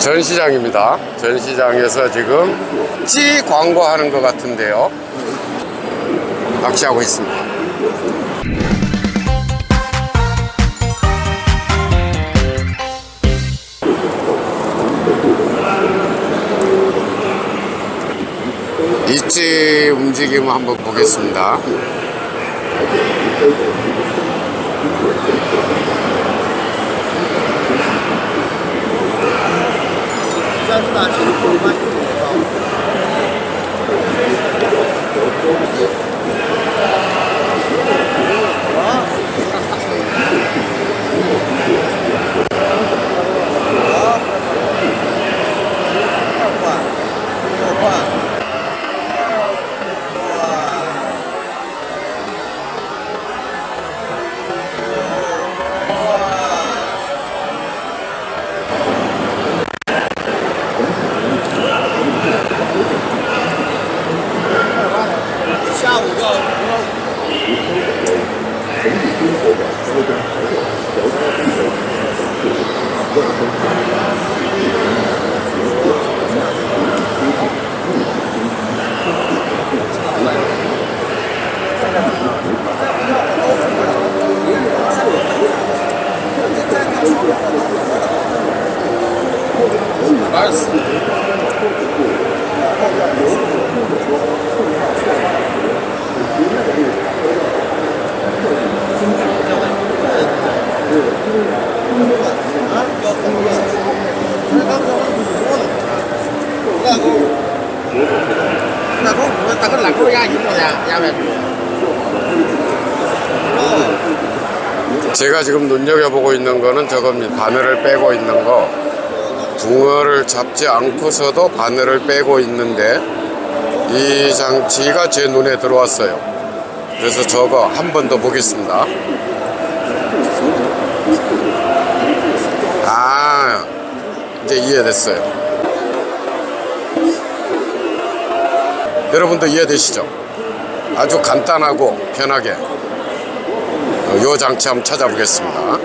전시장입니다. 전시장에서 지금 찌 광고하는 것 같은데요. 낚시하고 있습니다. 이찌 움직임 한번 보겠습니다. 一百七十四我五八的时候去工， 제가 지금 눈여겨보고 있는 거는 저겁니다. 바늘을 빼고 있는 거. 붕어를 잡지 않고서도 바늘을 빼고 있는데 이 장치가 제 눈에 들어왔어요. 그래서 저거 한 번 더 보겠습니다. 아, 이제 이해됐어요. 여러분도 이해되시죠? 아주 간단하고 편하게 요 장치 한번 찾아보겠습니다.